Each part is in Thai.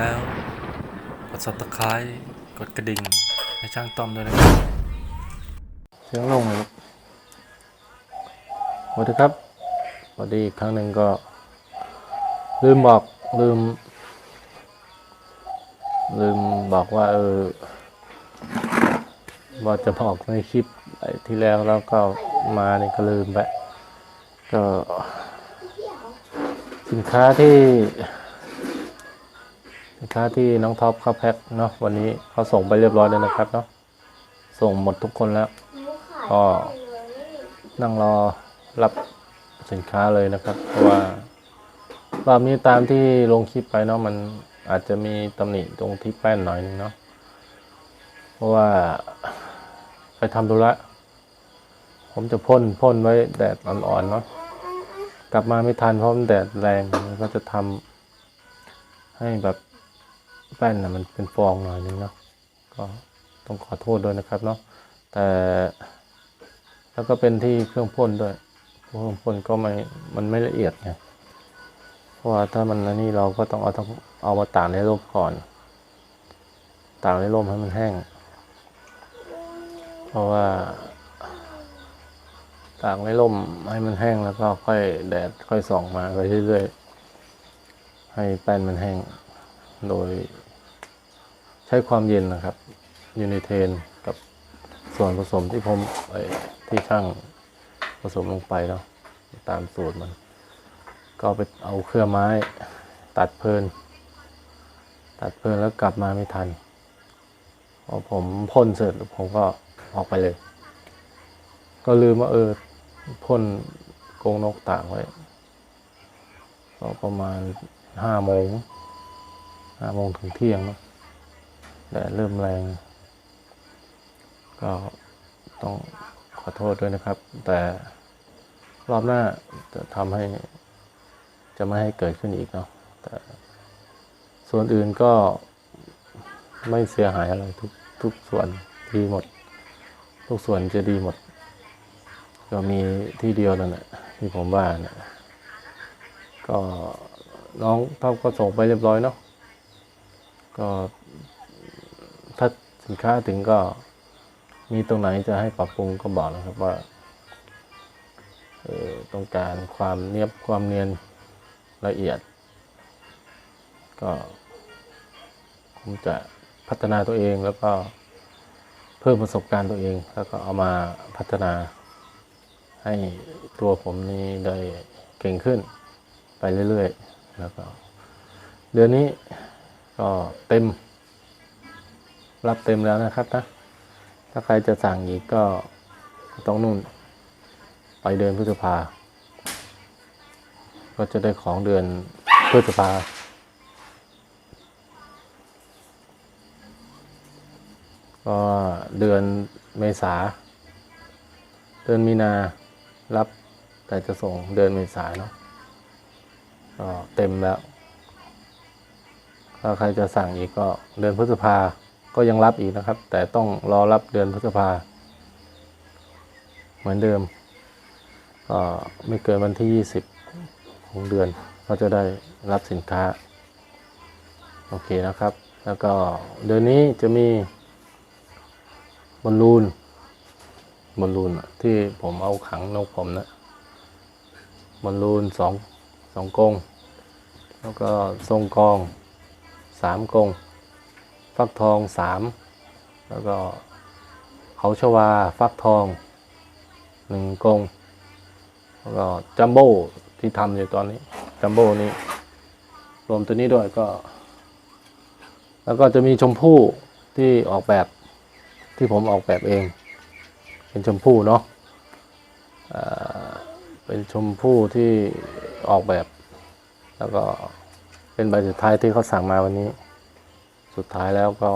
แล้ว กด subscribe กดกระดิ่ง ให้ช่างต้อมด้วยนะครับเสียงลงเลยลูกสวัสดีครับสวัสดีอีกครั้งหนึ่งก็ ลืมบอกลืม ลืมบอกว่า เออว่าจะบอกในคลิปที่แล้วแล้วก็มาเนี่ก็ลืมไปก็สินค้าที่ สินค้าที่น้องท็อปเขาแพ็คเนาะวันนี้เขาส่งไปเรียบร้อยแล้วนะครับเนาะส่งหมดทุกคนแล้ว ก็ นั่งรอรับสินค้าเลยนะครับ เพราะว่ารอบนี้ตามที่ลงคลิปไปเนาะมันอาจจะมีตำหนิตรงที่แป้นหน่อยนึงเนาะเพราะว่าไปทำธุระผมจะพ่นพ่นไว้แดดอ่อนๆเนาะกลับมาไม่ทันเพราะมันแดดแรงมันก็จะทำให้แบบ แป้นนะมันเป็นฟองหน่อยนึงเนาะก็ต้องขอโทษด้วยนะครับเนาะแต่แล้วก็เป็นที่เครื่องพ่นด้วยเครื่องพ่นก็ไม่มันไม่ละเอียดไงเพราะว่าถ้ามันนนี่เราก็ต้องเอาต้องเอามาตากในร่มก่อนตากในร่มให้มันแห้ง เพราะว่าตากในร่มให้มันแห้งแล้วก็ค่อยแดดค่อยส่องมาไปเรื่อยๆให้แป้นมันแห้งโดย ใช้ความเย็นนะครับยูนิเทนกับส่วนผสมที่ผมที่ช่างผสมลงไปเนาะตามสูตรมัน ก็ไปเอาเครื่องไม้ตัดเพลิน ตัดเพลินแล้วกลับมาไม่ทันพอผมพ่นเสร็จผมก็ออกไปเลย ก็ลืมว่าเออพ่นกงนกต่ากไว้ก็ประมาณห้าโมงห้าโมงถึงเที่ยงเนาะ แดดเริ่มแรง ก็ต้องขอโทษด้วยนะครับ แต่รอบหน้าจะทำให้จะไม่ให้เกิดขึ้นอีกเนาะแต่ส่วนอื่นก็ไม่เสียหายอะไรทุกทุกส่วนดีหมด ทุกส่วนจะดีหมด ก็มีที่เดียวนั่นแหละที่ผมว่าเนี่ยก็น้องท็อปก็ส่งไปเรียบร้อยเนาะก็ สินค้าถึงก็มีตรงไหนจะให้ปรับปรุงก็บอกนะครับว่าเออต้องการความเนียบความเนียนละเอียด ก็ผมจะพัฒนาตัวเองแล้วก็เพิ่มประสบการณ์ตัวเอง แล้วก็เอามาพัฒนาให้ตัวผมนี้ได้เก่งขึ้นไปเรื่อยๆ แล้วก็ เดือนนี้ก็เต็ม รับเต็มแล้วนะครับนะถ้าใครจะสั่งอีกก็ต้องนู่น ไปเดือนพฤษภา ก็จะได้ของเดือนพฤษภาก็เดือนเมษา เดือนมีนารับแต่จะส่งเดือนเมษาเนาะก็เต็มแล้ว ถ้าใครจะสั่งอีกก็เดือนพฤษภา ก็ยังรับอีกนะครับ แต่ต้องรอรับเดือนพฤษภา เหมือนเดิมก็ไม่เกินวันที่ 20 ของเดือน ก็จะได้รับสินค้า โอเคนะครับ แล้วก็เดือนนี้จะมีบอลลูนบอลลูนที่ผมเอาขังนกผมนะบอลลูนสองสองกง แล้วก็ทรงกองสามกง ฟักทองสามแล้วก็เขาชวาฟักทองหนึ่งกงแล้วก็จัมโบ้ที่ทำอยู่ตอนนี้ จัมโบ้นี้รวมตัวนี้ด้วยก็ แล้วก็จะมีชมพู่ที่ออกแบบที่ผมออกแบบเอง เป็นชมพู่เนาะเป็นชมพู่ที่ออกแบบ แล้วก็เป็นใบสุดท้ายที่เขาสั่งมาวันนี้ สุดท้ายแล้วก็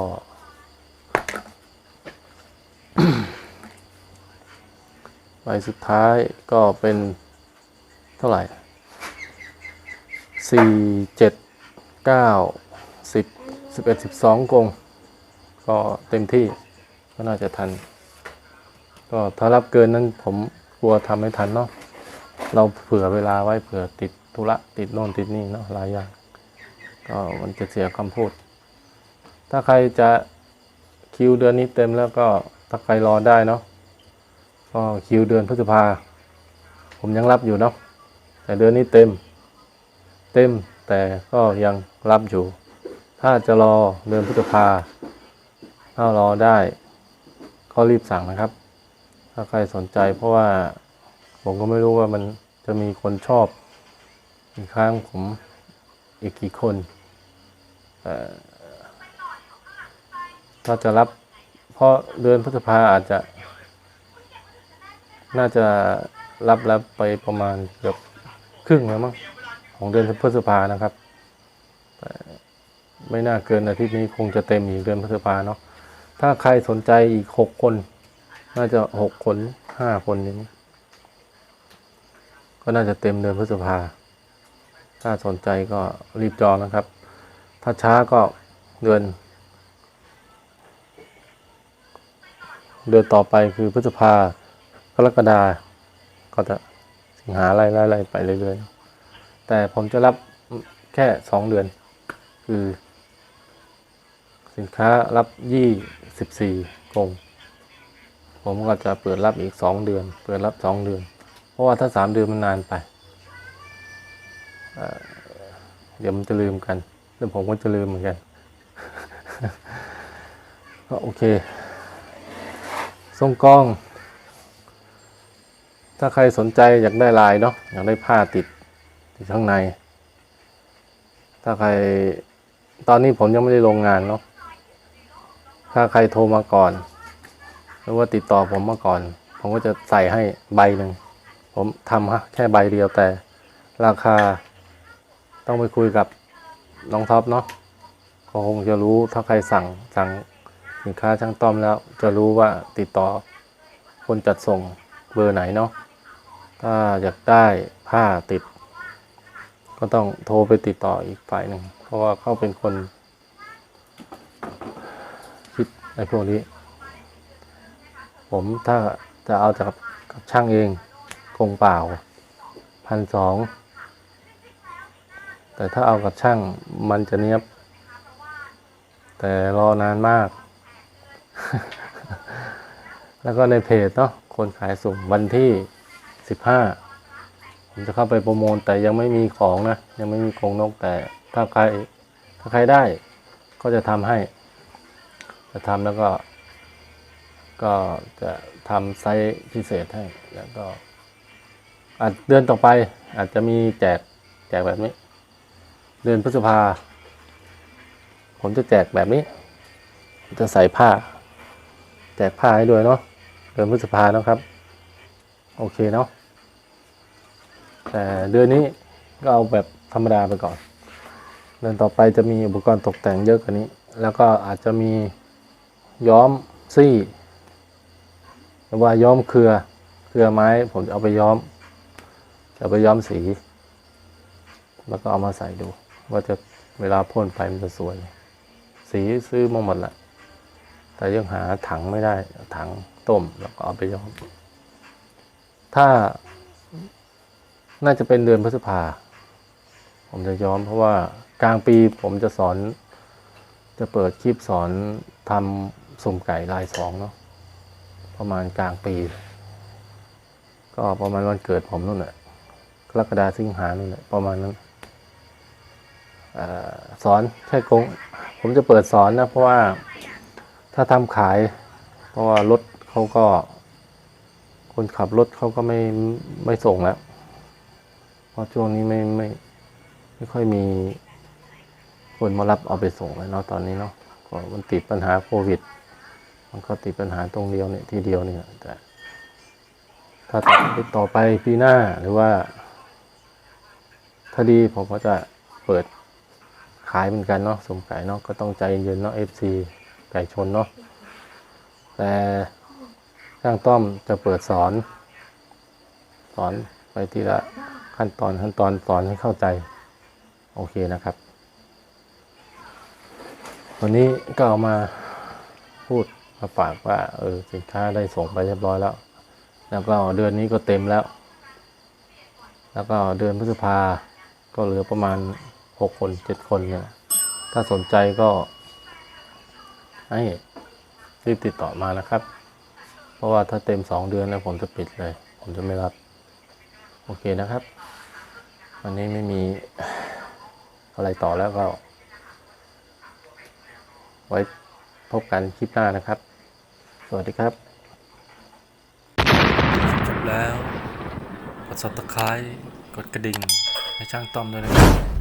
ใบสุดท้ายก็เป็นเท่าไหร่สี่เจ็ดเก้าสิบสิบเอ็ดสิบสองกง ก็เต็มที่ก็น่าจะทัน ก็ถ้ารับเกินนั้นผมกลัวทำไม่ทันเนาะเราเผื่อเวลาไว้เผื่อติดธุระติดโน่นติดนี่เนาะหลายอย่าง ก็มันจะเสียคำพูด ถ้าใครจะคิวเดือนนี้เต็มแล้วก็ถ้าใครรอได้เนาะก็คิวเดือนพฤษภา ผมยังรับอยู่เนาะแต่เดือนนี้เต็ม เต็มแต่ก็ยังรับอยู่ ถ้าจะรอเดือนพฤษภาถ้ารอได้ ก็รีบสั่งนะครับ ถ้าใครสนใจเพราะว่าผมก็ไม่รู้ว่ามันจะมีคนชอบอีกครั้งผมอีกกี่คนเอ่อ ถ้าจะรับ เพราะเดือนพฤษภาอาจจะ น่าจะรับแล้วไปประมาณเกือบครึ่งแล้วมั้งของเดือนพฤษภานะครับ ไม่น่าเกินอาทิตย์นี้คงจะเต็มอีกเดือนพฤษภาเนาะถ้าใครสนใจอีกหกคน น่าจะหกคนห้าคนนี้มั้งก็น่าจะเต็มเดือนพฤษภา ถ้าสนใจก็รีบจองนะครับ ถ้าช้าก็เดือน เดือนต่อไปคือพฤษภากรกฎาก็จะสิงหาไล่ไล่ไล่ไปเรื่อยๆแต่ผมจะรับแค่สองเดือน คือ สินค้ารับยี่สิบสี่กรงผมก็จะเปิดรับอีกสองเดือน เปิดรับสองเดือน เพราะว่าถ้าสามเดือนมันนานไปเอ่อเดี๋ยวมันจะลืมกันแล้วผมก็จะลืมเหมือนกัน ก็โอเค ทรงกล้อง ถ้าใครสนใจอยากได้ลายเนาะอยากได้ผ้าติดติดข้างใน ถ้าใครตอนนี้ผมยังไม่ได้ลงงานเนาะถ้าใครโทรมาก่อน หรือว่าติดต่อผมมาก่อน ผมก็จะใส่ให้ใบหนึ่ง ผมทำฮะแค่ใบเดียวแต่ราคาต้องไปคุยกับน้องท็อปเนาะก็คงจะรู้ถ้าใครสั่งสั่ง สินค้าช่างต้อมแล้วจะรู้ว่าติดต่อคนจัดส่งเบอร์ไหนเนาะถ้าอยากได้ผ้าติด ก็ต้องโทรไปติดต่ออีกฝ่ายหนึ่งเพราะว่าเขาเป็นคนคิดในพวกนี้ ผมถ้าจะเอาจากกับช่างเองคงเปล่าพันสองแต่ถ้าเอากับช่างมันจะเนี้ยบ แต่รอนานมาก แล้วก็ในเพจเนาะคนขายสุ่มวันที่สิบห้าผมจะเข้าไปโปรโมทแต่ยังไม่มีของนะ ยังไม่มีกรงนกแต่ถ้าใครถ้าใครได้ก็จะทำให้ จะทำแล้วก็ ก็จะทำไซส์พิเศษให้ แล้วก็อาจเดือนต่อไปอาจจะมีแจกแจกแบบนี้ เดือนพฤษภา ผมจะแจกแบบนี้ จะใส่ผ้า แจกผ้าให้ด้วยเนาะเดือนพฤษภาเนาะครับ โอเคเนาะแต่เดือนนี้ก็เอาแบบธรรมดาไปก่อน เดือนต่อไปจะมีอุปกรณ์ตกแต่งเยอะกว่านี้ แล้วก็อาจจะมีย้อมซี่หรือว่าย้อมเครือเครือไม้ ผมจะเอาไปย้อม จะเอาไปย้อมสี แล้วก็เอามาใส่ดู ว่าจะเวลาพ่นไปมันจะสวย สีซื้อมาหมดละ แต่ยังหาถังไม่ได้ ถังต้มแล้วก็เอาไปย้อม ถ้าน่าจะเป็นเดือนพฤษภา ผมจะย้อมเพราะว่ากลางปีผมจะสอน จะเปิดคลิปสอนทำสุ่มไก่ลายสองเนาะประมาณกลางปี ก็ประมาณวันเกิดผมนู่นแหละกรกฎาสิงหานู่นแหละประมาณนั้นอสอนแค่กงผมจะเปิดสอนนะเพราะว่า ถ้าทำขาย เพราะว่ารถเขาก็ คนขับรถเขาก็ไม่ไม่ส่งแล้ว เพราะช่วงนี้ไม่ไม่ไม่ค่อยมีคนมารับเอาไปส่งแล้วเนาะตอนนี้เนาะก็มันติดปัญหาโควิด มันก็ติดปัญหาตรงเดียวเนี่ยทีเดียวเนี่ยแต่ ถ้าต่อไปปีหน้าหรือว่า ถ้าดีผมก็จะเปิดขายเหมือนกันเนาะสมไก่เนาะก็ต้องใจเย็นเนาะ FC ไก่ชนเนาะแต่ช่างต้อมจะเปิดสอน สอนไปทีละขั้นตอนขั้นตอนสอนให้เข้าใจ โอเคนะครับวันนี้ก็เอามาพูดมาฝากว่าเออสินค้าได้ส่งไปเรียบร้อยแล้ว แล้วก็เดือนนี้ก็เต็มแล้ว แล้วก็เดือนพฤษภาก็เหลือประมาณหกคนเจ็ดคนเนี่ยถ้าสนใจก็ ให้รีบติดต่อมานะครับ เพราะว่าถ้าเต็มสองเดือนแล้วผมจะปิดเลย ผมจะไม่รับ โอเคนะครับ วันนี้ไม่มีอะไรต่อแล้วก็ ไว้พบกันคลิปหน้านะครับ สวัสดีครับจบแล้ว กด subscribe กดกระดิ่ง ให้ช่างต้อมด้วยนะครับ